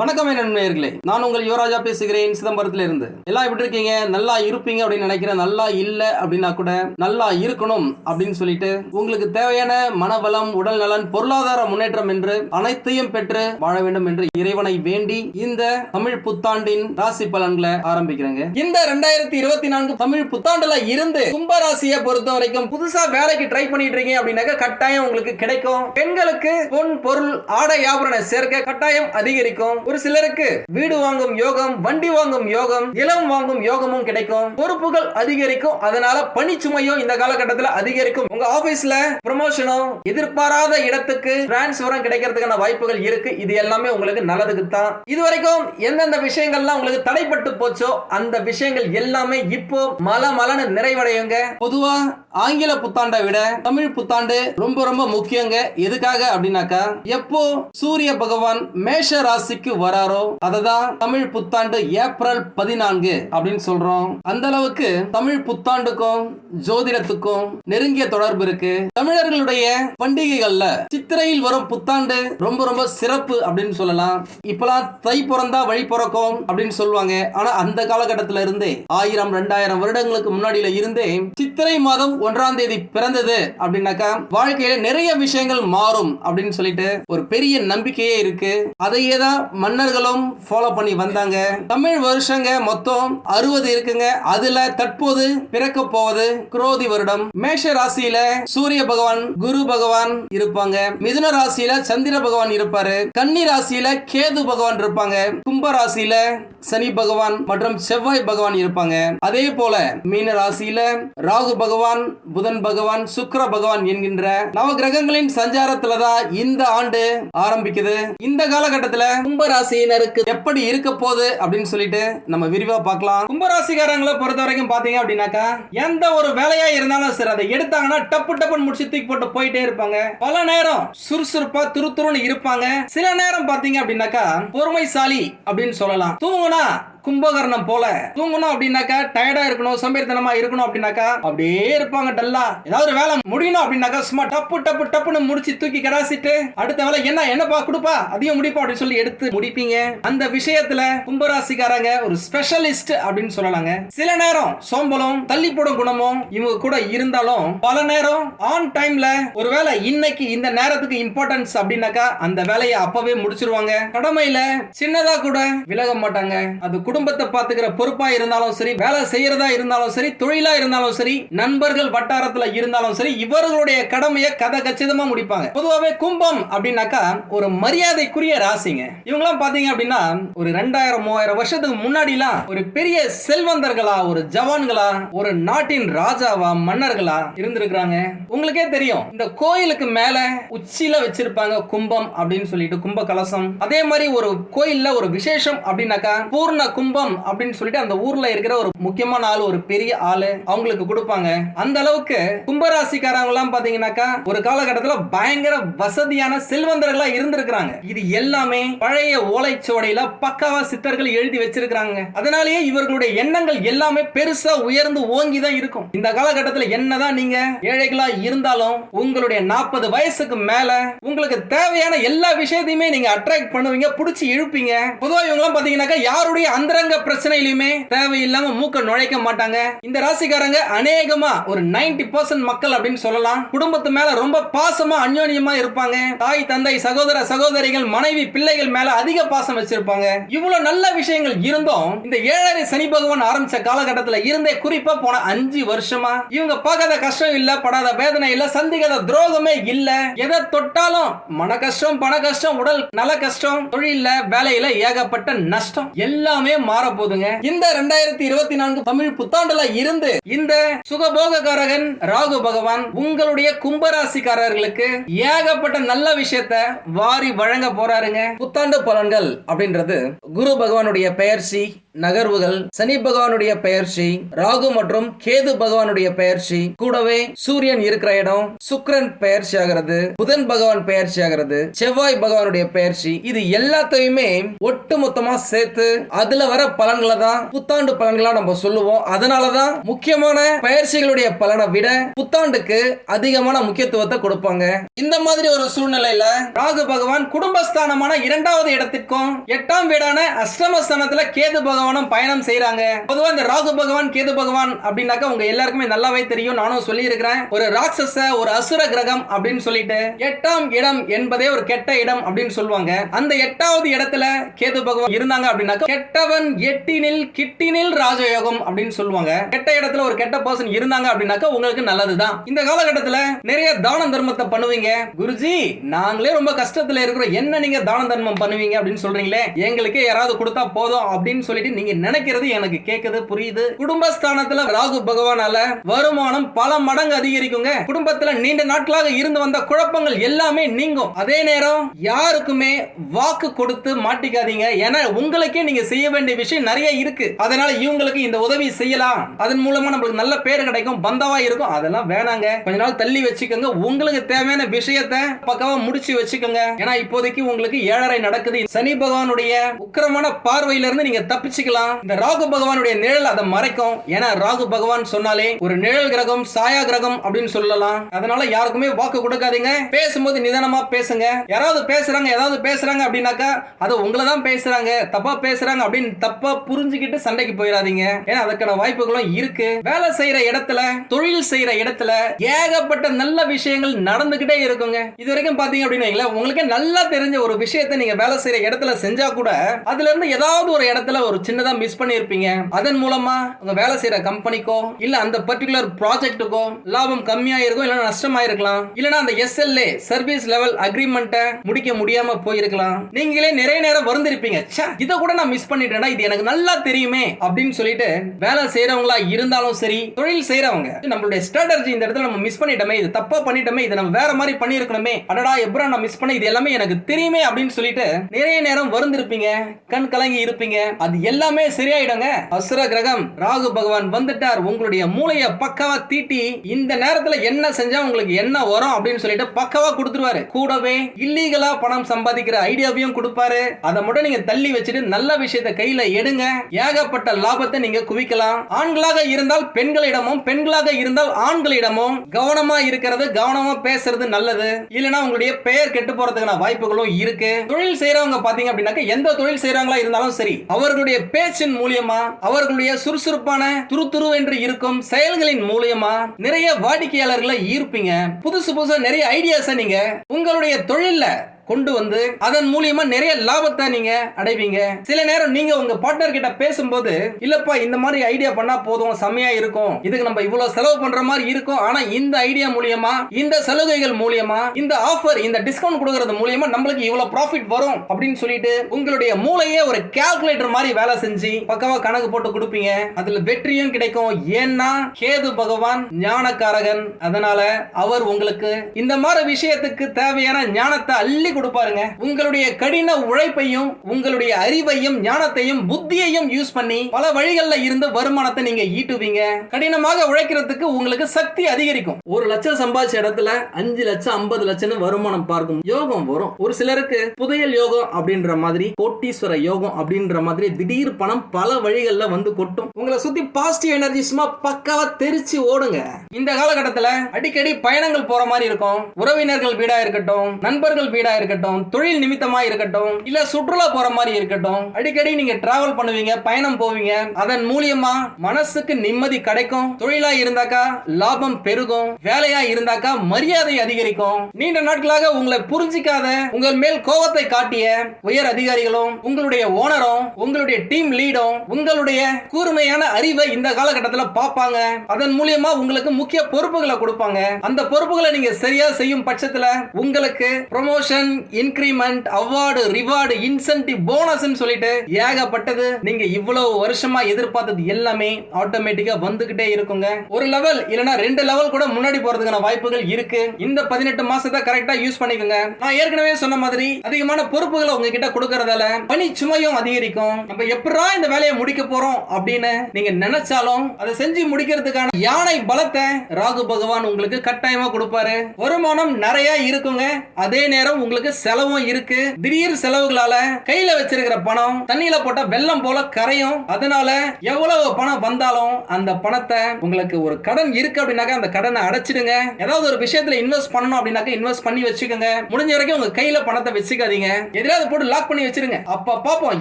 வணக்கம் நண்பர்களே. நான் உங்கள் யுவராஜா பேசுகிறேன். சிதம்பரத்துல இருந்து எல்லாம் எப்படி இருக்கீங்க? நல்லா இருப்பீங்க அப்படின்னு நினைக்கிறேன். நல்லா இல்ல அப்படின்னா கூட நல்லா இருக்கணும் அப்படின்னு சொல்லிட்டு உங்களுக்கு தேவையான மனவளம் உடல் நலன் பொருளாதார முன்னேற்றம் என்று அனைத்தையும் பெற்று வாழ வேண்டும் என்று இறைவனை வேண்டி இந்த தமிழ் புத்தாண்டின் ராசி பலன்களை ஆரம்பிக்கிறேங்க. இந்த ரெண்டாயிரத்தி இருபத்தி நான்கு தமிழ் புத்தாண்டுல இருந்து கும்ப ராசியை பொறுத்த வரைக்கும் புதுசா வேலைக்கு ட்ரை பண்ணிட்டு இருக்கீங்க அப்படின்னாக்க கட்டாயம் உங்களுக்கு கிடைக்கும். பெண்களுக்கு பொன் பொருள் ஆடை ஆபரண சேர்க்க கட்டாயம் அதிகரிக்கும். ஒரு சிலருக்கு வீடு வாங்கும் யோகம் வண்டி வாங்கும் யோகம் இளம் வாங்கும் யோகமும் கிடைக்கும். பொறுப்புகள் அதிகரிக்கும். அதனால பணிச்சுமையும் இந்த காலகட்டத்தில் அதிகரிக்கும். உங்க ஆபீஸ்ல ப்ரமோஷனும் எதிர்பாராத இடத்துக்கு டிரான்ஸ்பரும் கிடைக்கிறதுக்கான வாய்ப்புகள் இருக்கு. இது எல்லாமே உங்களுக்கு நல்லதுக்கு தான். இது வரைக்கும் எந்தெந்த விஷயங்கள்லாம் உங்களுக்கு தடைப்பட்டு போச்சோ அந்த விஷயங்கள் எல்லாமே இப்போ மல மலன்னு நிறைவடையுங்க. பொதுவா ஆங்கில புத்தாண்டை விட தமிழ் புத்தாண்டு ரொம்ப ரொம்ப முக்கியங்க. எதுக்காக அப்படின்னாக்கா எப்போ சூரிய பகவான் மேஷ ராசிக்கு வராரோ அததான் தமிழ் புத்தாண்டு ஏப்ரல் பதினான்கு அப்படின்னு சொல்றோம். அந்த அளவுக்கு தமிழ் புத்தாண்டுக்கும் ஜோதிடத்துக்கும் நெருங்கிய தொடர்பு இருக்கு. தமிழர்களுடைய பண்டிகைகள்ல சித்திரையில் வரும் புத்தாண்டு ரொம்ப ரொம்ப சிறப்பு அப்படின்னு சொல்லலாம். இப்பெல்லாம் தை பிறந்தா வழி பிறக்கும் அப்படின்னு சொல்லுவாங்க. ஆனா அந்த காலகட்டத்தில இருந்தே ஆயிரம் ரெண்டாயிரம் வருடங்களுக்கு முன்னாடியில இருந்தே சித்திரை மாதம் ஒன்றாம் தேதி பிறந்தது அப்படின்னாக்கா வாழ்க்கையில நிறைய விஷயங்கள் மாறும் அப்படின்னு சொல்லிட்டு ஒரு பெரிய நம்பிக்கையே இருக்கு. அதையே தான் மன்னர்களும் ஃபாலோ பண்ணி வந்தாங்க. தமிழ் வருஷங்க மொத்தம் அறுபது இருக்குங்க. அதுல தற்போது பிறக்க போவது குரோதி வருடம். மேஷ ராசியில சூரிய பகவான் குரு பகவான் இருப்பாங்க. மிதுன ராசியில சந்திர பகவான் இருப்பாரு. கன்னி ராசியில கேது பகவான் இருப்பாங்க. கும்ப ராசியில சனி பகவான் மற்றும் செவ்வாய் பகவான் இருப்பாங்க. அதே போல மீன ராசியில ராகு பகவான் புதன் பகவான் சுக்கர பகவான் என்கின்ற நவ கிரகங்களின் சஞ்சாரத்துல தான் இந்த ஆண்டு ஆரம்பிக்குது. இந்த காலகட்டத்துல கும்பராசியினருக்கு எப்படி இருக்க போகுது அப்படின்னு சொல்லிட்டு நம்ம விரிவா பார்க்கலாம். கும்பராசிகாரங்களை பொறுத்த வரைக்கும் பாத்தீங்க அப்படின்னாக்கா எந்த ஒரு வேலையா இருந்தாலும் சரி அதை எடுத்தாங்கன்னா டப்பு டப்புன்னு முடிச்சு தூக்கி போட்டு போயிட்டே இருப்பாங்க. பல நேரம் சுறுசுறுப்பா துருதுருன்னு இருப்பாங்க. சில நேரம் பாத்தீங்க அப்படின்னாக்கா பொறுமைசாலி அப்படின்னு சொல்லலாம். தூங்குனா கும்பகர்ணம் போல. தூங்கணும் அப்படின்னாக்கா டயர்டா இருக்கணும் சோம்பேறித்தனமா இருக்கணும் அப்படின்னாக்கா அப்படியே இருப்பாங்க. டல்லா ஏதாவது ஒரு வேலை முடியணும் அப்படின்னாக்கா சும்மா டப்பு டப்பு டப்புன்னு முடிச்சு தூக்கி கடாசிட்டு அடுத்த வேலை என்ன என்னப்பா கொடுப்பா? அதையும் முடிப்பா அப்படின்னு சொல்லி எடுத்து முடிப்பீங்க. அந்த விஷயத்துல கும்பராசிக்காரங்க ஒரு ஸ்பெஷலிஸ்ட் அப்படின்னு சொல்லலாங்க. சில நேரம் சோம்பலும் தள்ளி போடும் குணமும் இவங்க கூட இருந்தாலும் பல நேரம் ஆன் டைம்ல ஒருவேளை இன்னைக்கு இந்த நேரத்துக்கு இம்பார்ட்டன்ஸ் அப்படின்னாக்கா அந்த வேலையை அப்பவே முடிச்சிருவாங்க. கடமையில சின்னதா கூட விலக மாட்டாங்க. அது குடும்பத்தை பாத்துக்கிற பொறுப்பா இருந்தாலும் சரி வேலை செய்யறதா இருந்தாலும் சரி தொழிலா இருந்தாலும் சரி நண்பர்கள் வட்டாரத்துல இருந்தாலும் சரி இவர்களுடைய கடமையை கதை கச்சிதமா முடிப்பாங்க. பொதுவாகவே கும்பம் அப்படின்னாக்கா ஒரு மரியாதைக்குரிய ராசிங்க. இவங்கெல்லாம் பாத்தீங்க அப்படின்னா ஒரு ரெண்டாயிரம் மூவாயிரம் வருஷத்துக்கு முன்னாடிலாம் ஒரு பெரிய செல்வந்தர்களா ஒரு ஜவான்களா ஒரு நாட்டின் ராஜாவா மன்னர்களா இருந்திருக்கிறாங்க. உங்களுக்கே தெரியும் இந்த கோயிலுக்கு மேல உச்சியில வச்சிருப்பாங்க கும்பம் அப்படின்னு சொல்லிட்டு கும்ப கலசம் அதே மாதிரி ஒரு கோயில்ல ஒரு விசேஷம் அப்படின்னாக்கா பூர்ண கும்பம் அப்படின்னு சொல்லிட்டு அந்த ஊர்ல இருக்கிற ஒரு முக்கியமான ஆள் ஒரு பெரிய ஆளு அவங்களுக்கு கொடுப்பாங்க. அந்த அந்த அளவுக்கு கும்பராசிக்காரங்க எல்லாம் பாத்தீங்கன்னாக்கா ஒரு காலகட்டத்துல பயங்கர வசதியான செல்வந்தர்களா இருந்திருக்கிறாங்க. இது எல்லாமே பழைய ஓலைச்சுவடையில பக்காவா சித்தர்கள் எழுதி வச்சிருக்கிறாங்க. அதனாலேயே இவர்களுடைய எண்ணங்கள் எல்லாமே பெருசா உயர்ந்து ஓங்கி தான் இருக்கும். இந்த காலகட்டத்துல என்னதான் நீங்க ஏழைகளா இருந்தாலும் உங்களுடைய நாற்பது வயசுக்கு மேல உங்களுக்கு தேவையான எல்லா விஷயத்தையுமே நீங்க அட்ராக்ட் பண்ணுவீங்க பிடிச்சி இழுப்பீங்க. பொதுவாக இவங்க எல்லாம் பாத்தீங்கன்னாக்கா யாருடைய அந்தரங்க பிரச்சனையிலுமே தேவையில்லாம மூக்க நுழைக்க மாட்டாங்க. இந்த ராசிக்காரங்க அநேகமா ஒரு 90% பர்சன்ட் மக்கள் அப்படின்னு சொல்லலாம். குடும்பத்து மேல ரொம்ப பாசமா அந்யோன்யமா இருப்பாங்க. தாய் தந்தை சகோதர சகோதரிகள் மனைவி பிள்ளைகள் மேல அதிக பாசம் வச்சிருப்பாங்க. இவ்வளவு நல்ல விஷயங்கள் இருந்தும் இந்த ஏழரை சனி பகவான் ஆரம்பிச்ச காலகட்டத்துல இருந்தே குறிப்பா போன அஞ்சு வருஷமா இவங்க பார்க்காத கஷ்டம் இல்ல படாத வேதனை இல்ல சந்திக்காத துரோகமே இல்ல. எதை தொட்டாலும் மன கஷ்டம் பண கஷ்டம் உடல் நல கஷ்டம் தொழில வேலையில ஏகப்பட்ட நஷ்டம் எல்லாமே மாற போதுங்க இந்த ரெண்டாயிரத்தி இருபத்தி நான்கு தமிழ் புத்தாண்டுல இருந்து இந்த சுகபோக கும்பகாரகன் ராகு பகவான் உங்களுடைய கும்பராசிக்காரர்களுக்கு ஏகப்பட்ட நல்ல விஷயத்த வாரி வழங்க போறாருங்க. புத்தாண்டு பலன்கள் அப்படின்றது குரு பகவானுடைய பெயர்ச்சி நகர்வுகள் சனி பகவானுடைய பெயர்ச்சி ராகு மற்றும் கேது பகவானுடைய பெயர்ச்சி கூடவே சூரியன் இருக்கிற இடம் சுக்கரன் பெயர்ச்சி ஆகிறது புதன் பகவான் பெயர்ச்சி ஆகிறது செவ்வாய் பகவானுடைய பெயர்ச்சி இது எல்லாத்தையுமே ஒட்டு மொத்தமா சேர்த்து அதுல வர பலன்களை தான் புத்தாண்டு பலன்களா நம்ம சொல்லுவோம். அதனாலதான் முக்கியமான பயிற்சிகளுடைய பலனை விட புத்தாண்டுக்கு அதிகமான முக்கியத்துவத்தை கொடுப்பாங்க. இந்த மாதிரி ஒரு சூழ்நிலையில ராகு பகவான் குடும்பஸ்தானமான இரண்டாவது இடத்திற்கும் எட்டாம் வீடான அஷ்டமஸ்தானத்துல கேது பகவான் பகவானும் பயணம் செய்யறாங்க பொதுவா இந்த ராகு பகவான் கேது பகவான் அப்படின்னாக்கா உங்க எல்லாருக்குமே நல்லாவே தெரியும். நானும் சொல்லி இருக்கிறேன் ஒரு ராட்சச ஒரு அசுர கிரகம் அப்படின்னு சொல்லிட்டு எட்டாம் இடம் என்பதே ஒரு கெட்ட இடம் அப்படின்னு சொல்லுவாங்க. அந்த எட்டாவது இடத்துல கேது பகவான் இருந்தாங்க அப்படின்னாக்கா கெட்டவன் எட்டினில் கிட்டினில் ராஜயோகம் அப்படின்னு சொல்லுவாங்க. கெட்ட இடத்துல ஒரு கெட்ட பர்சன் இருந்தாங்க அப்படின்னாக்கா உங்களுக்கு நல்லதுதான். இந்த காலகட்டத்துல நிறைய தான தர்மத்தை பண்ணுவீங்க. குருஜி நாங்களே ரொம்ப கஷ்டத்துல இருக்கிறோம். என்ன நீங்க தான தர்மம் பண்ணுவீங்க அப்படின்னு சொல்றீங்களே? எங்களுக்கு யாராவது கொடுத்தா போதும் அப்படின்னு சொல்லிட்டு நீங்க நினைக்கிறது எனக்கு கேக்குது புரியுது. குடும்பஸ்தானத்துல ராகு பகவானால வருமானம் பல மடங்கு அதிகரிக்குங்க. குடும்பத்துல நீண்ட நாட்களாக இருந்து வந்த குழப்பங்கள் எல்லாமே நீங்கும். அதே நேரம் யாருக்குமே வாக்கு கொடுத்து மாட்டிக்காதீங்க. ஏன்னா உங்களுக்கே நீங்க செய்ய வேண்டிய விஷயம் நிறைய இருக்கு. அதனால இவங்களுக்கு இந்த உதவி செய்யலாம். அதன் மூலமா நம்மளுக்கு நல்ல பேர் கிடைக்கும் பந்தவா இருக்கும். அதெல்லாம் வேணாங்க. கொஞ்ச நாள் தள்ளி வச்சுக்கோங்க. உங்களுக்கு தேவையான விஷயத்த பக்கவா முடிச்சு வச்சுக்கோங்க. ஏன்னா இப்போதைக்கு உங்களுக்கு ஏழரை நடக்குது. சனி பகவானுடைய உக்கிரமான பார்வையில இருந்து நீங்க தப்பிச்சு யோசிக்கலாம் இந்த ராகு பகவானுடைய நிழல் அதை மறைக்கும். ஏன்னா ராகு பகவான் சொன்னாலே ஒரு நிழல் கிரகம் சாயா கிரகம் அப்படின்னு சொல்லலாம். அதனால யாருக்குமே வாக்கு கொடுக்காதீங்க. பேசும்போது நிதானமா பேசுங்க. யாராவது பேசுறாங்க ஏதாவது பேசுறாங்க அப்படின்னாக்கா அது உங்களை தான் பேசுறாங்க. தப்பா பேசுறாங்க அப்படின்னு தப்பா புரிஞ்சுக்கிட்டு சண்டைக்கு போயிடாதீங்க ஏன்னா அதுக்கான வாய்ப்புகளும் இருக்கு. வேலை செய்யற இடத்துல தொழில் செய்யற இடத்துல ஏகப்பட்ட நல்ல விஷயங்கள் நடந்துகிட்டே இருக்குங்க. இது வரைக்கும் பாத்தீங்க அப்படின்னு வைங்களேன், உங்களுக்கே நல்லா தெரிஞ்ச ஒரு விஷயத்தை நீங்க வேலை செய்யற இடத்துல செஞ்சா கூட அதுல இருந்து ஏதாவது ஒரு இடத்துல ஒரு சின்ன சின்னதாக மிஸ் பண்ணியிருப்பீங்க. அதன் மூலமா உங்க வேலை செய்யற கம்பெனிக்கோ இல்ல அந்த பர்டிகுலர் ப்ராஜெக்ட்டுக்கோ லாபம் கம்மியாக இருக்கும் இல்ல நஷ்டமாயிருக்கலாம் அந்த எஸ்எல்ஏ சர்வீஸ் லெவல் அக்ரிமெண்ட்டை முடிக்க முடியாம போயிருக்கலாம். நீங்களே நிறைய நேரம் வருந்திருப்பீங்க. இதை கூட நான் மிஸ் பண்ணிட்டேன்னா இது எனக்கு நல்லா தெரியுமே அப்படின்னு சொல்லிட்டு வேலை செய்யறவங்களா இருந்தாலும் சரி தொழில் செய்யறவங்க நம்மளுடைய ஸ்ட்ராட்டஜி இந்த இடத்துல நம்ம மிஸ் பண்ணிட்டோமே இது தப்பா பண்ணிட்டோமே இதை நம்ம வேற மாதிரி பண்ணியிருக்கணுமே அடடா எப்பறம் நான் மிஸ் பண்ண இது எல்லாமே எனக்கு தெரியுமே அப்படின்னு சொல்லிட்டு நிறைய நேரம் வருந்திருப்பீங்க கண் கலங்கி இருப்பீங்க அது எல்லாமே சரியாயிடுங்க. அசுர கிரகம் ராகு பகவான் வந்துட்டார். உங்களுடைய மூளைய பக்கவா தீட்டி இந்த நேரத்துல என்ன செஞ்சா உங்களுக்கு என்ன வரும் அப்படின்னு சொல்லிட்டு பக்கவா கொடுத்துருவாரு. கூடவே இல்லீகலா பணம் சம்பாதிக்கிற ஐடியாவையும் கொடுப்பாரு. அதை மட்டும் நீங்க தள்ளி வச்சுட்டு நல்ல விஷயத்தை கையில எடுங்க. ஏகப்பட்ட லாபத்தை நீங்க குவிக்கலாம். ஆண்களாக இருந்தால் பெண்களிடமும் பெண்களாக இருந்தால் ஆண்களிடமும் கவனமா இருக்கிறது கவனமா பேசுறது நல்லது. இல்லைன்னா உங்களுடைய பெயர் கெட்டு போறதுக்கான வாய்ப்புகளும் இருக்கு. தொழில் செய்யறவங்க பாத்தீங்க அப்படின்னாக்க எந்த தொழில் செய்யறாங்களா இருந்தாலும் சரி அவர்களுடைய பேச்சின் மூலியமா அவர்களுடைய சுறுசுறுப்பான துரு என்று இருக்கும் செயல்களின் மூலியமா நிறைய வாடிக்கையாளர்களை ஈர்ப்பீங்க. புதுசு புதுசா நிறைய ஐடியாஸை நீங்க உங்களுடைய தொழில்ல கொண்டு வந்து அதன் மூலியமா நிறைய லாபத்தை நீங்க அடைவீங்க. சில நேரம் நீங்க உங்க பார்ட்னர் கிட்ட பேசும்போது இல்லப்பா இந்த மாதிரி ஐடியா பண்ணா போதும் செம்மையா இருக்கும். இதுக்கு நம்ம இவ்வளவு செலவு பண்ற மாதிரி இருக்கும். ஆனா இந்த ஐடியா மூலியமா இந்த சலுகைகள் மூலியமா இந்த ஆஃபர் இந்த டிஸ்கவுண்ட் கொடுக்கறது மூலியமா நம்மளுக்கு இவ்வளவு ப்ராஃபிட் வரும். அப்படின்னு சொல்லிட்டு உங்களுடைய மூளையே ஒரு கால்குலேட்டர் மாதிரி வேலை செஞ்சு பக்கவா கணக்கு போட்டு கொடுப்பீங்க. அதுல வெற்றியும் கிடைக்கும். ஏன்னா கேது பகவான் ஞானக்காரகன். அதனால அவர் உங்களுக்கு இந்த மாதிரி விஷயத்துக்கு தேவையான ஞானத்தை அள்ளி கொடுப்பாருங்க. உங்களுடைய கடின உழைப்பையும் உங்களுடைய அறிவையும் ஞானத்தையும் புத்தியையும் யூஸ் பண்ணி பல வழிகள்ல இருந்து வருமானத்தை நீங்க ஈட்டுவீங்க. கடினமாக உழைக்கிறதுக்கு உங்களுக்கு சக்தி அதிகரிக்கும். ஒரு லட்சம் சம்பாதிச்ச இடத்துல அஞ்சு லட்சம் ஐம்பது லட்சம் வருமானம் பார்க்கும் யோகம் வரும். ஒரு சிலருக்கு புதையல் யோகம் அப்படின்ற மாதிரி கோட்டீஸ்வர யோகம் அப்படின்ற மாதிரி திடீர் பணம் பல வழிகளில் வந்து கொட்டும். உங்களை சுத்தி பாசிட்டிவ் எனர்ஜி சும்மா பக்காவா தெரிச்சு ஓடுங்க. இந்த காலகட்டத்தில் அடிக்கடி பயணங்கள் போற மாதிரி இருக்கும். உறவினர்கள் வீடா இருக்கட்டும் நண்பர்கள் வீடா இருக்கட்டும் தொழில் நிமித்தமா இருக்கட்டும் இல்ல சுற்றுலா போற மாதிரி இருக்கட்டும் அடிக்கடி நீங்க டிராவல் பண்ணுவீங்க பயணம் போவீங்க அதன் மூலியமா மனசுக்கு நிம்மதி கிடைக்கும். தொழிலா இருந்தாக்கா லாபம் பெருகும் வேலையா இருந்தாக்கா மரியாதை அதிகரிக்கும். நீண்ட நாட்களாக உங்களை புரிஞ்சிக்காத உங்கள் மேல் கோபத்தை காட்டிய உயர் அதிகாரிகளும் உங்களுடைய ஓனரும் உங்களுடைய டீம் லீடும் உங்களுடைய கூர்மையான அறிவை இந்த காலகட்டத்தில் பார்ப்பாங்க. அதன் மூலியமா உங்களுக்கு முக்கிய பொறுப்புகளை கொடுப்பாங்க. அந்த பொறுப்புகளை நீங்க சரியா செய்யும் பட்சத்துல உங்களுக்கு promotion increment award reward incentive bonus சொல்லிட்டு ஏகப்பட்டது. நீங்க இவ்வளவு வருஷமா எதிர்பார்த்தது எல்லாமே ஆட்டோமேட்டிக்கா வந்துகிட்டே இருக்குங்க. ஒரு லெவல் இல்லனா ரெண்டு லெவல் கூட முன்னாடி போறதுக்கான வாய்ப்புகள் இருக்கு. இந்த பதினெட்டு மாசத்தை கரெக்டா யூஸ் பண்ணிக்கோங்க. நான் ஏற்கனவே சொன்ன மாதிரி அதிகமான பொறுப்புகளை உங்ககிட்ட கொடுக்கறதால பணி சுமையும் அதிகரிக்கும். நம்ம எப்படா இந்த வேலையை முடிக்க போறோம் அப்படின்னு நீங்க நினைச்சாலும் அதை செஞ்சு முடிக்கிறதுக்கான யானை பலத்தை ராகு பகவான் உங்களுக்கு கட்டாயமா கொடுப்பாரு. வருமானம் நிறைய இருக்குங்க. அதே நேரம் உங்களுக்கு செலவும் இருக்கு. திடீர் செலவுகளால கையில வச்சிருக்கிற பணம் தண்ணியில போட்ட வெள்ளம் போல கரையும். அதனால எவ்வளவு பணம் வந்தாலும் அந்த பணத்தை உங்களுக்கு ஒரு கடன் இருக்கு அப்படின்னாக்க அந்த கடனை அடைச்சிடுங்க. ஏதாவது ஒரு விஷயத்துல இன்வெஸ்ட் பண்ணணும் அப்படின்னாக்க இன்வெஸ்ட் பண்ணி வச்சுக்கோங்க. முடிஞ்ச வரைக்கும் உங்க கையில பணத்தை வச்சுக்காதீங்க. எதிராவது போட்டு லாக் பண்ணி வச்சிருங்க. அப்ப பாப்போம்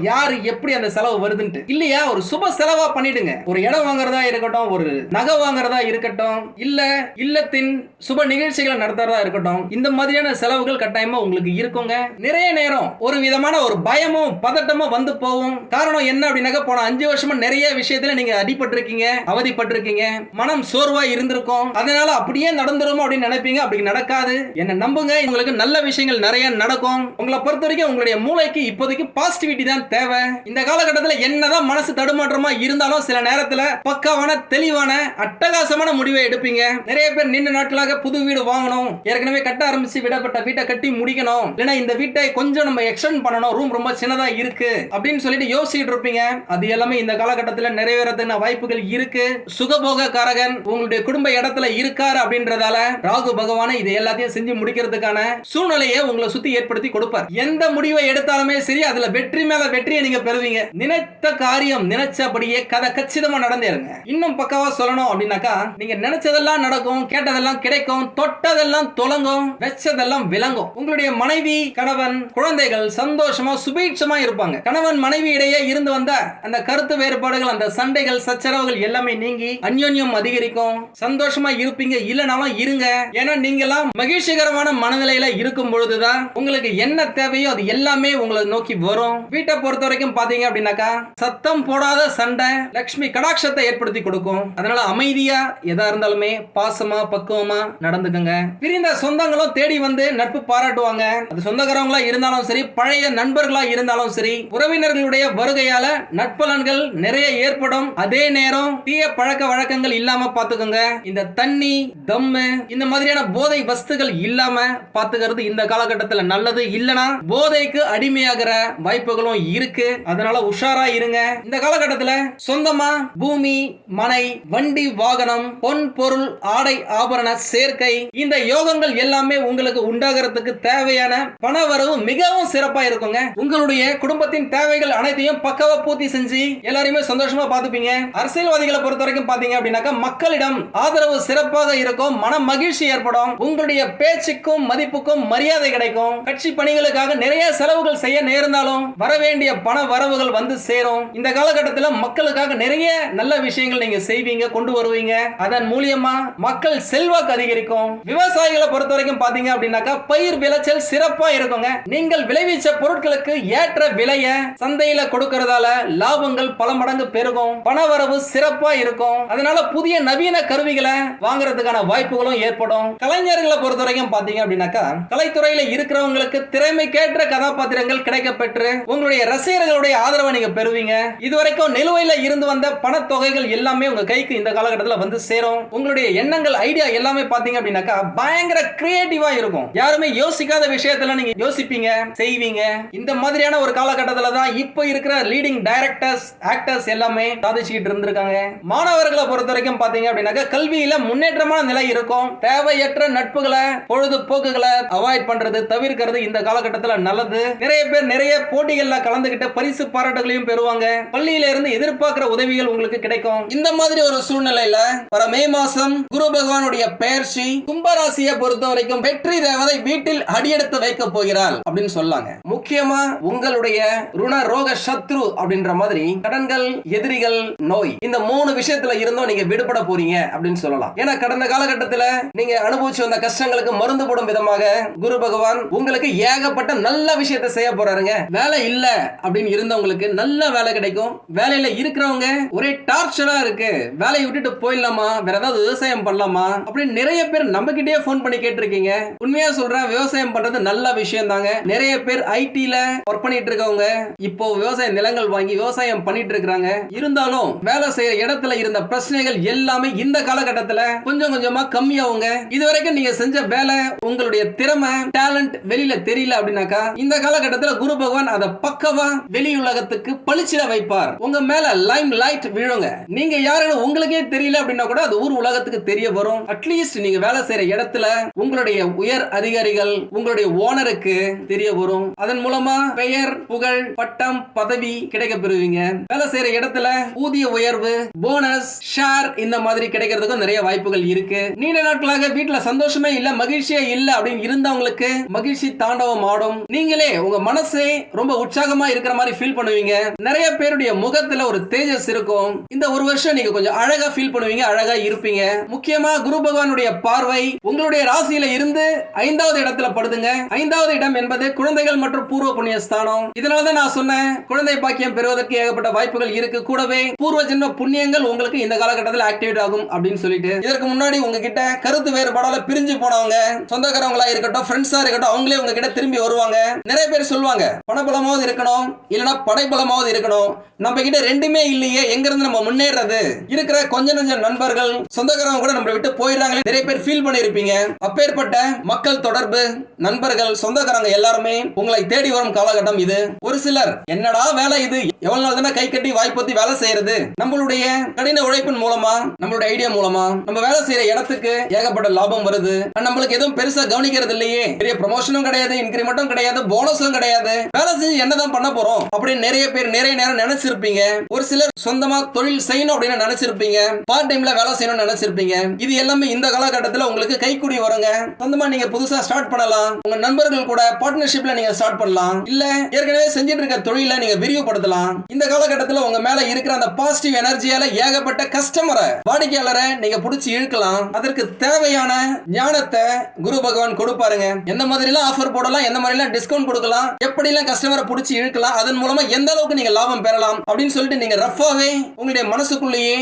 யாரு எப்படி அந்த செலவு வருதுன்ட்டு. இல்லையா ஒரு சுப செலவா பண்ணிடுங்க. ஒரு இடம் வாங்குறதா இருக்கட்டும் ஒரு நகை வாங்குறதா இருக்கட்டும் இல்ல இல்லத்தின் சுப நிகழ்ச்சிகளை நடத்துறதா இருக்கட்டும் இந்த மாதிரியான செலவுகள் கட்டாயமா உங்களுக்கு இருக்குங்க. நிறைய நேரம் ஒரு விதமான ஒரு பயமும் பதட்டமும் வந்து போகும். காரணம் என்ன அப்படின்னாக்க போன அஞ்சு வருஷமா நிறைய விஷயத்துல நீங்க அடிபட்டிருக்கீங்க அவதிப்பட்டிருக்கீங்க. மனம் சோர்வா இருந்திருக்கும். அதனால அப்படியே நடந்துருமோ அப்படின்னு நினைப்பீங்க. அப்படி நடக்காது. என்ன நம்புங்க. உங்களுக்கு நல்ல விஷயங்கள் நிறைய நடக்கும். உங்களை பொறுத்த வரைக்கும் உங்களுடைய மூளைக்கு இப்போதைக்கு பாசிட்டிவிட்டி தான் தேவை. இந்த காலகட்டத்தில் என்னதான் மனசு தடுமாற்றமா இருந்தாலும் சில நேரத்தில் பக்காவான தெளிவான அட்டகாசமான முடிவை எடுப்பீங்க. நிறைய பேர் நீண்ட நாட்களாக புது வீடு வாங்கணும். ஏற்கனவே கட்ட ஆரம்பிச்சு விடப்பட்ட வீட்டை கட்டி முடிக்கணும். பண்ணணும். இல்லைன்னா இந்த வீட்டை கொஞ்சம் நம்ம எக்ஸ்டெண்ட் பண்ணணும். ரூம் ரொம்ப சின்னதா இருக்கு. அப்படின்னு சொல்லிட்டு யோசிச்சுட்டு இருப்பீங்க. அது எல்லாமே இந்த காலகட்டத்தில் நிறைவேறதுக்கான வாய்ப்புகள் இருக்கு. சுகபோக காரகன் உங்களுடைய குடும்ப இடத்துல இருக்காரு அப்படின்றதால ராகு பகவானை இது எல்லாத்தையும் செஞ்சு முடிக்கிறதுக்கான சூழ்நிலையை உங்களை சுத்தி ஏற்படுத்தி கொடுப்பார். எந்த முடிவை எடுத்தாலுமே சரி அதுல வெற்றி மேல வெற்றியை நீங்க பெறுவீங்க. நினைத்த காரியம் நினைச்சபடியே கதை கச்சிதமா நடந்தேருங்க இன்னும் பக்கவா சொல்லணும் அப்படின்னாக்கா நீங்க நினைச்சதெல்லாம் நடக்கும் கேட்டதெல்லாம் கிடைக்கும் தொட்டதெல்லாம் தொலங்கும் வச்சதெல்லாம் விளங்கும். உங்களுடைய மன மனைவி கணவன் குழந்தைகள் சந்தோஷமா சுபீட்சமா இருப்பாங்க. கணவன் மனைவி இடையே இருந்து வந்த அந்த கருத்து வேறுபாடுகள் அந்த சண்டைகள் சச்சரவுகள் எல்லாமே நீங்கி அந்யோன்யம் அதிகரிக்கும். சந்தோஷமா இருப்பீங்க இல்லனாலும் இருங்க. ஏன்னா நீங்களாம் மகிழ்ச்சிகரமான மனநிலையில இருக்கும் பொழுதுதான் உங்களுக்கு என்ன தேவையோ அது எல்லாமே உங்களை நோக்கி வரும். வீட்டை பொறுத்த வரைக்கும் பாத்தீங்க அப்படின்னாக்கா சத்தம் போடாத சண்டை லக்ஷ்மி கடாட்சத்தை ஏற்படுத்தி கொடுக்கும். அதனால அமைதியா எதா இருந்தாலுமே பாசமா பக்குவமா நடந்துக்கங்க. பிரிந்த சொந்தங்களும் தேடி வந்து நட்பு பாராட்டுவாங்க. அது சொந்தக்காரங்களா இருந்தாலும் சரி பழைய நண்பர்களா இருந்தாலும் சரி உறவினர்களுடைய வருகையால நட்பலன்கள் நிறைய ஏற்படும். அதே நேரம் தீய பழக்க வழக்கங்கள் இல்லாம பாத்துக்கோங்க. இந்த தண்ணி தம்மு இந்த மாதிரியான போதை வஸ்துகள் இல்லாம பாத்துக்கிறது இந்த காலகட்டத்தில் நல்லது. இல்லனா போதைக்கு அடிமையாகிற வாய்ப்புகளும் இருக்கு. அதனால உஷாரா இருங்க. இந்த காலகட்டத்தில் சொந்தமா பூமி மனை வண்டி வாகனம் பொன் பொருள் ஆடை ஆபரண சேர்க்கை இந்த யோகங்கள் எல்லாமே உங்களுக்கு உண்டாகிறதுக்கு தேவையான பண வரவு மிகவும் சிறப்பா இருக்குங்க. உங்களுடைய குடும்பத்தின் தேவைகள் அனைத்தையும் பக்கவா பூர்த்தி செஞ்சு எல்லாரையுமே சந்தோஷமா பாத்துப்பீங்க அரசியல்வாதிகளை பொறுத்த வரைக்கும் பாத்தீங்க அப்படின்னாக்கா மக்களிடம் ஆதரவு சிறப்பாக இருக்கும் மன மகிழ்ச்சி ஏற்படும் உங்களுடைய பேச்சுக்கும் மதிப்புக்கும் மரியாதை கிடைக்கும். கட்சி பணிகளுக்காக நிறைய செலவுகள் செய்ய நேர்ந்தாலும் வரவேண்டிய பண வரவுகள் வந்து சேரும். இந்த காலகட்டத்தில் மக்களுக்காக நிறைய நல்ல விஷயங்கள் நீங்க செய்வீங்க கொண்டு வருவீங்க. அதன் மூலியமா மக்கள் செல்வாக்கு அதிகரிக்கும். விவசாயிகளை பொறுத்த வரைக்கும் பாத்தீங்க அப்படின்னாக்கா பயிர் விளைச்சல் சிறப்பா இருக்குங்க. நீங்கள் விளைவிச்ச பொருட்களுக்கு ஏற்ற விலைய சந்தையில கொடுக்கறதால லாபங்கள் பல மடங்கு பெருகும். பணவரவு சிறப்பா இருக்கும். அதனால புதிய நவீன கருவிகளை வாங்குறதுக்கான வாய்ப்புகளும் ஏற்படும். கலைஞர்களை பொறுத்த வரைக்கும் பாத்தீங்க அப்படின்னாக்கா கலைத்துறையில இருக்கிறவங்களுக்கு திறமைக்கேற்ற கதாபாத்திரங்கள் கிடைக்க பெற்று உங்களுடைய ரசிகர்களுடைய ஆதரவை நீங்க பெறுவீங்க. இதுவரைக்கும் நிலுவையில இருந்து வந்த பணத்தொகைகள் எல்லாமே உங்க கைக்கு இந்த காலகட்டத்தில் வந்து சேரும். உங்களுடைய எண்ணங்கள் ஐடியா எல்லாமே பாத்தீங்க அப்படின்னாக்கா பயங்கர கிரியேட்டிவா இருக்கும். யாருமே யோசிக்காத விஷயம் விஷயத்துல நீங்க யோசிப்பீங்க செய்வீங்க. இந்த மாதிரியான ஒரு காலகட்டத்துல தான் இப்போ இருக்கிற லீடிங் டைரக்டர்ஸ் ஆக்டர்ஸ் எல்லாமே சாதிச்சுக்கிட்டு இருந்திருக்காங்க. மாணவர்களை பொறுத்த வரைக்கும் பாத்தீங்க அப்படின்னாக்க கல்வியில முன்னேற்றமான நிலை இருக்கும். தேவையற்ற நட்புகளை பொழுதுபோக்குகளை அவாய்ட் பண்றது தவிர்க்கிறது இந்த காலகட்டத்தில் நல்லது. நிறைய பேர் நிறைய போட்டிகள்ல கலந்துகிட்டு பரிசு பாராட்டுகளையும் பெறுவாங்க. பள்ளியில இருந்து எதிர்பார்க்கிற உதவிகள் உங்களுக்கு கிடைக்கும். இந்த மாதிரி ஒரு சூழ்நிலையில வர மே மாசம் குரு பகவானுடைய பெயர்ச்சி கும்பராசியை பொறுத்த வரைக்கும் வெற்றி தேவதை வீட்டில் அடியெடுத்து வைக்க போகிறாள் அப்படின்னு சொல்லாங்க. முக்கியமா உங்களுடைய ருண ரோக சத்ரு அப்படின்ற மாதிரி கடன்கள் எதிரிகள் நோய் இந்த மூணு விஷயத்துல இருந்தும் நீங்க விடுபட போறீங்க அப்படின்னு சொல்லலாம். ஏன்னா கடந்த காலகட்டத்துல நீங்க அனுபவிச்சு வந்த கஷ்டங்களுக்கு மருந்து போடும் விதமாக குரு பகவான் உங்களுக்கு ஏகப்பட்ட நல்ல விஷயத்தை செய்ய போறாருங்க. வேலை இல்ல அப்படின்னு இருந்தவங்களுக்கு நல்ல வேலை கிடைக்கும். வேலையில இருக்கிறவங்க ஒரே டார்ச்சரா இருக்கு. வேலையை விட்டுட்டு போயிடலாமா? வேற ஏதாவது விவசாயம் பண்ணலாமா? அப்படின்னு நிறைய பேர் நம்ம கிட்டே போன் பண்ணி கேட்டிருக்கீங்க. உண்மையா சொல்றேன் விவசாயம் பண்றது நல்ல விஷயம் தாங்க நிறைய பேர் ஐடில ஒர்க் பண்ணிட்டு இருக்கவங்க இப்போ விவசாய நிலங்கள் வாங்கி விவசாயம் பண்ணிட்டு இருக்காங்க இருந்தாலும் வேலை செய்யற இடத்துல இருந்த பிரச்சனைகள் எல்லாமே இந்த காலகட்டத்துல கொஞ்சம் கொஞ்சமா கம்மியாவுங்க இது வரைக்கும் நீங்க செஞ்ச வேலை உங்களுடைய திறமை டேலண்ட் வெளியில தெரியல அப்படின்னாக்கா இந்த காலகட்டத்துல குரு பகவான் அதை பக்கவா வெளி உலகத்துக்கு பளிச்சிட வைப்பார். உங்க மேல லைம் லைட் விழுங்க. நீங்க யாருன்னு உங்களுக்கே தெரியல அப்படின்னா கூட அது ஊர் உலகத்துக்கு தெரிய வரும். அட்லீஸ்ட் நீங்க வேலை செய்யற இடத்துல உங்களுடைய உயர் அதிகாரிகள் உங்களுடைய ஓனருக்கு தெரிய வரும். அதன் மூலமா பெயர் புகழ் பட்டம் பதவி கிடைக்க பெறுவீங்க வேலை செய்யற இடத்துல ஊதிய உயர்வு போனஸ் ஷேர் இந்த மாதிரி கிடைக்கிறதுக்கும் நிறைய வாய்ப்புகள் இருக்கு. நீண்ட நாட்களாக வீட்டுல சந்தோஷமே இல்ல மகிழ்ச்சியே இல்ல அப்படின்னு இருந்தவங்களுக்கு மகிழ்ச்சி தாண்டவம் ஆடும். நீங்களே உங்க மனசே ரொம்ப உற்சாகமா இருக்கிற மாதிரி ஃபீல் பண்ணுவீங்க. நிறைய பேருடைய முகத்துல ஒரு தேஜஸ் இருக்கும். இந்த ஒரு வருஷம் நீங்க கொஞ்சம் அழகா ஃபீல் பண்ணுவீங்க அழகா இருப்பீங்க. முக்கியமா குரு பகவானுடைய பார்வை உங்களுடைய ராசியில இருந்து ஐந்தாவது இடத்துல படுதுங்க. ஐந்தாவது இடம் என்பது குழந்தைகள் மற்றும் பூர்வ புண்ணிய ஸ்தானம். இதனாலதான் நான் சொன்னேன் குழந்தை பாக்கியம் பெறுவதற்கு ஏகப்பட்ட வாய்ப்புகள் இருக்கு. கூடவே பூர்வ ஜென்ம புண்ணியங்கள் உங்களுக்கு இந்த காலகட்டத்தில் ஆக்டிவேட் ஆகும் அப்படின்னு சொல்லிட்டு. இதற்கு முன்னாடி உங்ககிட்ட கருத்து வேறுபாடால பிரிஞ்சு போனவங்க சொந்தக்காரங்களா இருக்கட்டும் ஃப்ரெண்ட்ஸா இருக்கட்டும் அவங்களே உங்ககிட்ட திரும்பி வருவாங்க. நிறைய பேர் சொல்லுவாங்க பணபலமாவது இருக்கணும் இல்லனா படைபலமாவது இருக்கணும். நம்ம கிட்ட ரெண்டுமே இல்லையே எங்க இருந்து நம்ம முன்னேறது? இருக்கிற கொஞ்ச நஞ்சம் நண்பர்கள் சொந்தக்காரங்க கூட நம்மளை விட்டு போயிடுறாங்களே நிறைய பேர் ஃபீல் பண்ணிருப்பீங்க. அப்பேற்பட்ட மக்கள் தொடர்பு நண்பர்கள் சொந்தக்காரங்க எல்லாருமே உங்களை தேடி வரும் காலகட்டம் இது. ஒரு சிலர் என்னடா வேலை இது? எவ்வளவு நாள் தானே கை கட்டி வாய்ப்பத்தி வேலை செய்யறது? நம்மளுடைய கடின உழைப்பின் மூலமா நம்மளுடைய ஐடியா மூலமா நம்ம வேலை செய்யற இடத்துக்கு ஏகப்பட்ட லாபம் வருது. நம்மளுக்கு எதுவும் பெருசா கவனிக்கிறது இல்லையே. பெரிய ப்ரமோஷனும் கிடையாது இன்கிரிமெண்ட்டும் கிடையாது போனஸும் கிடையாது. வேலை செஞ்சு என்னதான் பண்ண போறோம் அப்படின்னு நிறைய பேர் நிறைய நேரம் நினைச்சிருப்பீங்க. ஒரு சிலர் சொந்தமா தொழில் செய்யணும் அப்படின்னு நினைச்சிருப்பீங்க. பார்ட் டைம்ல வேலை செய்யணும்னு நினைச்சிருப்பீங்க. இது எல்லாமே இந்த காலகட்டத்தில் உங்களுக்கு கைக்குடி வருங்க. சொந்தமா நீங்க புதுசா ஸ்டார்ட் பண்ணலாம். உங்க நண்பர்கள் கூட பார்ட்னர்ஷிப்ல நீங்க ஸ்டார்ட் பண்ணலாம். இல்ல ஏற்கனவே செஞ்சுட்டு இருக்க தொழிலை நீங்க விரிவுபடுத்தலாம். இந்த காலகட்டத்தில் உங்க மேல இருக்கிற அந்த பாசிட்டிவ் எனர்ஜியால ஏகப்பட்ட கஸ்டமரை வாடிக்கையாளரை நீங்க பிடிச்சி இழுக்கலாம். அதற்கு தேவையான ஞானத்தை குரு பகவான் கொடுப்பாருங்க. எந்த மாதிரி எல்லாம் ஆஃபர் போடலாம் எந்த மாதிரி எல்லாம் டிஸ்கவுண்ட் கொடுக்கலாம் எப்படி எல்லாம் கஸ்டமரை பிடிச்சி இழுக்கலாம் அதன் மூலமா எந்த அளவுக்கு நீங்க லாபம் பெறலாம் அப்படின்னு சொல்லிட்டு நீங்க ரஃபாவே உங்களுடைய மனசுக்குள்ளேயே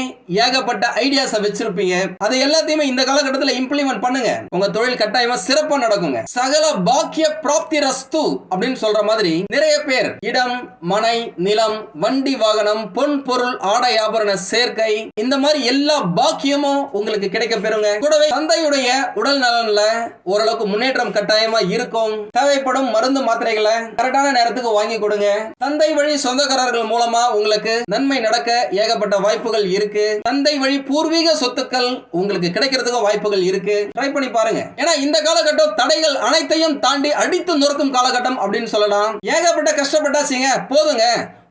ஏகப்பட்ட ஐடியாஸை வச்சிருப்பீங்க. அதை எல்லாத்தையுமே இந்த காலகட்டத்தில் இம்ப்ளிமெண்ட் பண்ணுங்க. உங்க தொழில் கட்டாயமா சிறப்பா நடக்குங்க. சகல பாக்கிய பிராப்தி ரஸ்து அப்படின்னு சொல்ற மாதிரி நிறைய பேர். இடம் மனை நிலம் வண்டி வாகனம் பொன் பொருள் ஆடை ஆபரண சேர்க்கை இந்த மாதிரி எல்லா பாக்கியமும் உங்களுக்கு கிடைக்க பெறுங்க. கூடவே தந்தையுடைய உடல் நலன்ல ஓரளவுக்கு முன்னேற்றம் கட்டாயமா இருக்கும். தேவைப்படும் மருந்து மாத்திரைகளை கரெக்டான நேரத்துக்கு வாங்கி கொடுங்க. தந்தை வழி சொந்தக்காரர்கள் மூலமா உங்களுக்கு நன்மை நடக்க ஏகப்பட்ட வாய்ப்புகள் இருக்கு. தந்தை வழி பூர்வீக சொத்துக்கள் உங்களுக்கு கிடைக்கிறதுக்கு வாய்ப்புகள் இருக்கு. ட்ரை பண்ணி பாருங்க. ஏன்னா இந்த காலகட்டம் தடைகள் அனைத்தையும் தாண்டி அடித்து நொறுக்கும் காலகட்டம் அப்படின்னு சொல்லலாம். ஏகப்பட்ட கஷ்டப்பட்டாச்சுங்க. போதுங்க.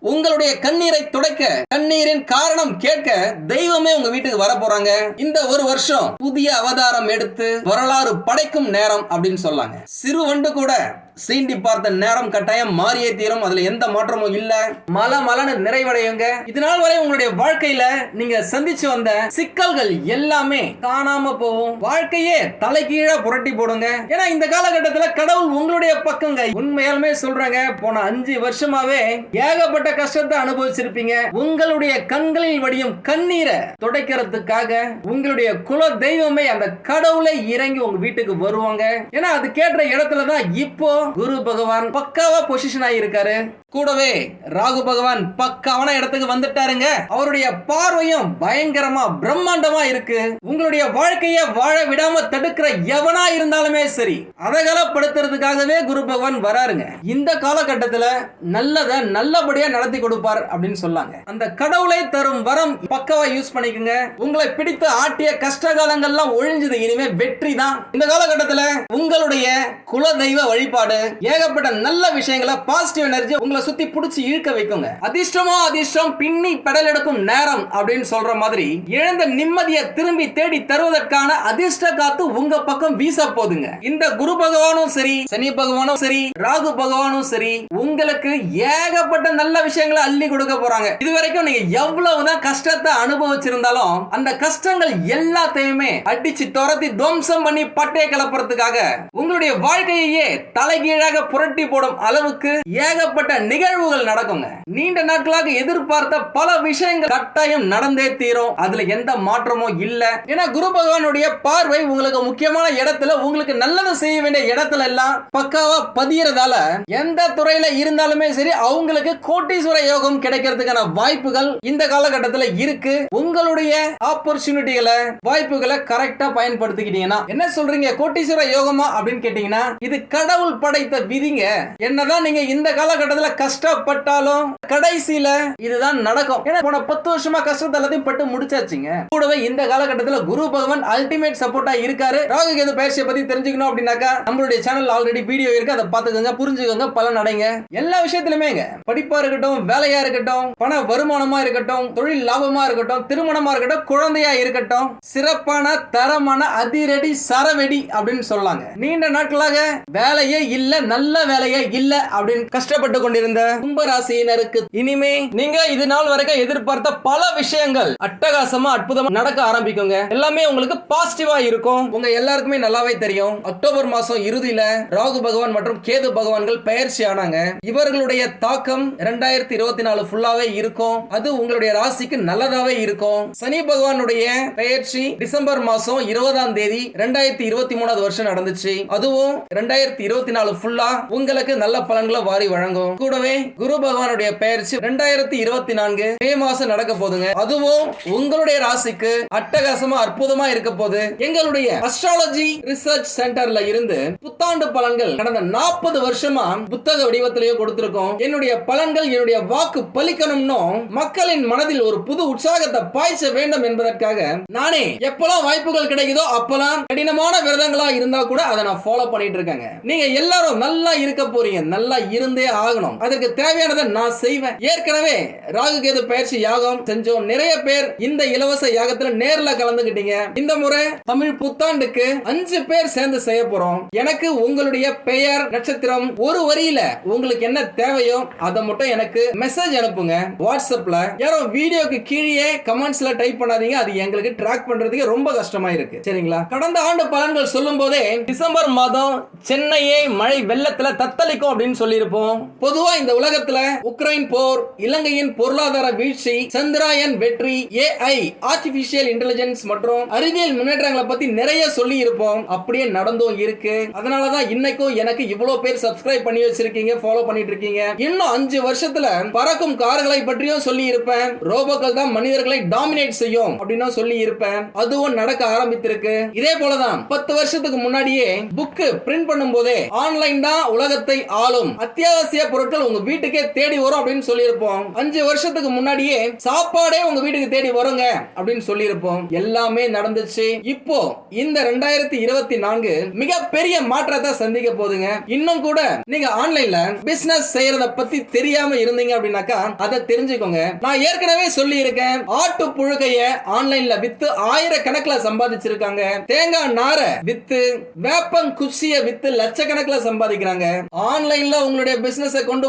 உங்களுடைய கண்ணீரை துடைக்க கண்ணீரின் காரணம் கேட்க தெய்வமே உங்க வீட்டுக்கு வர போறாங்க. இந்த ஒரு வருஷம் புதிய அவதாரம் எடுத்து வரலாறு படைக்கும் நேரம் அப்படின்னு சொல்லாங்க. சிறு வண்டு கூட சீண்டி பார்த்த நேரம் கட்டாயம் மாறியே தீரும். அதுல எந்த மாற்றமும் இல்ல. மல மலன்னு நிறைவடையுங்க. இது நாள் வரை உங்களுடைய வாழ்க்கையில நீங்க சந்திச்சு வந்த சிக்கல்கள் எல்லாமே காணாம போகும். வாழ்க்கையே தலைகீழா புரட்டி போடுங்க. ஏன்னா இந்த காலகட்டத்துல கடவுள் உங்களுடைய பக்கங்க. உண்மையாலுமே சொல்றாங்க போன அஞ்சு வருஷமாவே ஏகப்பட்ட கஷ்டத்தை அனுபவிச்சிருப்பீங்க. உங்களுடைய கண்களில் வடியும் கண்ணீரை துடைக்கிறதுக்காக உங்களுடைய குல தெய்வமே அந்த கடவுளை இறங்கி உங்க வீட்டுக்கு வருவாங்க. ஏன்னா அது கேட்ட இடத்துல தான் இப்போ குரு பகவான் பக்காவா பொசிஷன் ஆகியிருக்காரு கூடவே ராகு பகவான் பக்காவான இடத்துக்கு வந்துட்டாருங்க. அவருடைய பார்வையும் பயங்கரமா பிரம்மாண்டமா இருக்கு. உங்களுடைய வாழ்க்கைய வாழ விடாம தடுக்கிற எவனா இருந்தாலுமே சரி அதகலப்படுத்துறதுக்காகவே குரு பகவான் வராருங்க. இந்த காலகட்டத்துல நல்லத நல்லபடியா நடத்தி கொடுப்பார் அப்படின்னு சொல்லாங்க. அந்த கடவுளை தரும் வரம் பக்காவா யூஸ் பண்ணிக்கோங்க. உங்களை பிடித்து ஆட்டிய கஷ்ட காலங்கள்லாம் ஒழிஞ்சது இனிமே வெற்றி தான். இந்த காலகட்டத்துல உங்களுடைய குல தெய்வ வழிபாடு ஏகப்பட்ட நல்ல விஷயங்களை பாசிட்டிவ் எனர்ஜி உங்களை சுத்தி புடிச்சு இழுக்க வைக்குங்க. அதிர்ஷ்டமோ அதிர்ஷ்டம் பின்னி பெடல் எடுக்கும் நேரம் அப்படின்னு சொல்ற மாதிரி இழந்த நிம்மதியை திரும்பி தேடி தருவதற்கான அதிர்ஷ்ட காத்து உங்க பக்கம் வீச போதுங்க இந்த குரு பகவானும் சரி சனி பகவானும் சரி ராகு பகவானும் சரி உங்களுக்கு ஏகப்பட்ட நல்ல விஷயங்களை அள்ளி கொடுக்க போறாங்க. இதுவரைக்கும் நீங்க எவ்வளவுதான் கஷ்டத்தை அனுபவிச்சிருந்தாலும் அந்த கஷ்டங்கள் எல்லாத்தையுமே அடிச்சு துரத்தி துவம்சம் பண்ணி பட்டையை கிளப்புறதுக்காக உங்களுடைய வாழ்க்கையையே தலைகீழாக புரட்டி போடும் அளவுக்கு ஏகப்பட்ட நிகழ்வுகள் நடக்குங்க. நீண்ட நாட்களாக எதிர்பார்த்த பல விஷயங்கள் கட்டாயம் நடந்தே தீரும். அதுல எந்த மாற்றமும் இல்ல. ஏன்னா குரு பகவானுடைய பார்வை உங்களுக்கு முக்கியமான இடத்துல உங்களுக்கு நல்லது செய்ய வேண்டிய இடத்துல எல்லாம் பக்காவா பதியறதால எந்த துறையில இருந்தாலுமே சரி அவங்களுக்கு கோட்டீஸ்வர யோகம் கிடைக்கிறதுக்கான வாய்ப்புகள் இந்த காலகட்டத்துல இருக்கு. உங்களுடைய ஆப்பர்ச்சுனிட்டிகளை வாய்ப்புகளை கரெக்டா பயன்படுத்திக்கிட்டீங்கன்னா என்ன சொல்றீங்க? கோட்டீஸ்வர யோகமா அப்படின்னு கேட்டீங்கன்னா இது கடவுள் படைத்த விதிங்க. என்னதான் நீங்க இந்த காலகட்டத்துல கஷ்டப்பட்டாலும் கடைசியில இதுதான் நடக்கும். ஏன்னா போன பத்து வருஷமா கஷ்டத்தை எல்லாத்தையும் பட்டு முடிச்சாச்சுங்க. கூடவே இந்த காலகட்டத்தில் குரு பகவான் அல்டிமேட் சப்போர்ட்டா இருக்காரு. ராகு கேது பயிற்சியை பத்தி தெரிஞ்சுக்கணும் அப்படின்னாக்கா நம்மளுடைய சேனல் ஆல்ரெடி வீடியோ இருக்கு. அதை பார்த்துக்கோங்க புரிஞ்சுக்கோங்க பலன் அடைங்க. எல்லா விஷயத்திலுமே படிப்பா இருக்கட்டும் வேலையா இருக்கட்டும் பண வருமானமா இருக்கட்டும் தொழில் லாபமா இருக்கட்டும் திருமணமா இருக்கட்டும் குழந்தையா இருக்கட்டும் சிறப்பான தரமான அதிரடி சரவெடி அப்படின்னு சொல்லாங்க. நீண்ட நாட்களாக வேலையே இல்ல நல்ல வேலையே இல்ல அப்படின்னு கஷ்டப்பட்டு கொண்டிருந்த கும்பராசியினருக்கு. இனிமே நீங்க இது நாள் வரைக்கும் எதிர்பார்த்த பல விஷயங்கள் அட்டகாசமா அற்புதமா நடக்க ஆரம்பிக்குங்க. எல்லாமே உங்களுக்கு பாசிட்டிவா இருக்கும். உங்க எல்லாருக்குமே நல்லாவே தெரியும். அக்டோபர் மாசம் இறுதியில ராகு பகவான் மற்றும் கேது பகவான்கள் பயிற்சி ஆனாங்க. இவர்களுடைய தாக்கம் இரண்டாயிரத்தி இருபத்தி நாலு ஃபுல்லாவே இருக்கும். அது உங்களுடைய ராசிக்கு நல்லதாவே இருக்கும். சனி பகவானுடைய பயிற்சி டிசம்பர் மாசம் இருபதாம் தேதி ரெண்டாயிரத்தி இருபத்தி மூணாவது வருஷம் நடந்துச்சு. அதுவும் ரெண்டாயிரத்தி இருபத்தி நாலு ஃபுல்லா உங்களுக்கு நல்ல பலன்களை வாரி வழங்கும். கூட கூடவே குரு பகவானுடைய பெயர்ச்சி ரெண்டாயிரத்தி இருபத்தி நான்கு மே மாசம் நடக்க போதுங்க. அதுவும் உங்களுடைய ராசிக்கு அட்டகாசமா அற்புதமா இருக்க போது. எங்களுடைய அஸ்ட்ராலஜி ரிசர்ச் சென்டர்ல இருந்து புத்தாண்டு பலன்கள் கடந்த நாற்பது வருஷமா புத்தக வடிவத்திலேயே கொடுத்திருக்கோம். என்னுடைய பலன்கள் என்னுடைய வாக்கு பலிக்கணும்னு மக்களின் மனதில் ஒரு புது உற்சாகத்தை பாய்ச்ச வேண்டும் என்பதற்காக நானே எப்பெல்லாம் வாய்ப்புகள் கிடைக்குதோ அப்பெல்லாம் கடினமான விரதங்களா இருந்தா கூட அதை நான் ஃபாலோ பண்ணிட்டு இருக்கேங்க. நீங்க எல்லாரும் நல்லா இருக்க போறீங்க. நல்லா இருந்தே ஆகணும். அதற்கு தேவையானதை நான் செய்வேன். ஏற்கனவே ராகு கேது பயிற்சி யாகம் செஞ்சோம். நிறைய பேர் இந்த இலவச யாகத்துல நேர்ல கலந்துகிட்டீங்க இந்த முறை தமிழ் புத்தாண்டுக்கு அஞ்சு பேர் சேர்ந்து செய்ய போறோம். எனக்கு உங்களுடைய பெயர் நட்சத்திரம் ஒரு வரியில உங்களுக்கு என்ன தேவையோ அதை மட்டும் எனக்கு மெசேஜ் அனுப்புங்க. வாட்ஸ்அப்ல யாரோ வீடியோக்கு கீழே கமெண்ட்ஸ்ல டைப் பண்ணாதீங்க. அது எங்களுக்கு ட்ராக் பண்றதுக்கு ரொம்ப கஷ்டமா இருக்கு. சரிங்களா? கடந்த ஆண்டு பலன்கள் சொல்லும் போதே டிசம்பர் மாதம் சென்னையை மழை வெள்ளத்துல தத்தளிக்கும் அப்படின்னு சொல்லியிருப்போம். பொதுவா இந்த உலகத்துல உக்ரைன் போர் இலங்கையின் பொருளாதார வீழ்ச்சி சந்திராயன் வெற்றி ஏஐ ஆர்டிபிஷியல் இன்டெலிஜென்ஸ் மற்றும் அறிவியல் முன்னேற்றங்களை பத்தி நிறைய சொல்லி இருப்போம் அப்படியே நடந்தும் இருக்கு. அதனாலதான் இன்னைக்கும் எனக்கு இவ்வளவு பேர் சப்ஸ்கிரைப் பண்ணி வச்சிருக்கீங்க ஃபாலோ பண்ணிட்டு இருக்கீங்க. இன்னும் அஞ்சு வருஷத்துல பறக்கும் கார்களை பற்றியும் சொல்லி இருப்பேன் ரோபோக்கள் தான் மனிதர்களை டாமினேட் செய்யும் அப்படின்னு சொல்லி இருப்பேன் அதுவும் நடக்க ஆரம்பித்திருக்கு. இதே போலதான் பத்து வருஷத்துக்கு முன்னாடியே புக்கு பிரிண்ட் பண்ணும் போதே ஆன்லைன் தான் உலகத்தை ஆளும். அத்தியாவசிய பொருட்கள் உங்க வீட்டுக்கே தேடி வரும் அப்படின்னு சொல்லியிருப்போம். அஞ்சு வருஷத்துக்கு முன்னாடியே சாப்பாடே உங்க வீட்டுக்கு தேடி வருங்க அப்படின்னு சொல்லியிருப்போம். எல்லாமே நடந்துச்சு. இப்போ இந்த ரெண்டாயிரத்தி இருபத்தி நான்கு மிகப்பெரிய மாற்றத்தை சந்திக்க போதுங்க இன்னும் கூட நீங்க ஆன்லைன்ல பிசினஸ் செய்யறத பத்தி தெரியாம இருந்தீங்க அப்படின்னாக்கா அதை தெரிஞ்சுக்கோங்க. நான் ஏற்கனவே சொல்லி இருக்கேன் ஆட்டு புழுகைய ஆன்லைன்ல வித்து ஆயிரக்கணக்கில் சம்பாதிச்சிருக்காங்க. தேங்காய் நார வித்து வேப்பம் குச்சிய வித்து லட்சக்கணக்கில் சம்பாதிக்கிறாங்க. ஆன்லைன்ல உங்களுடைய பிசினஸ் கொண்டு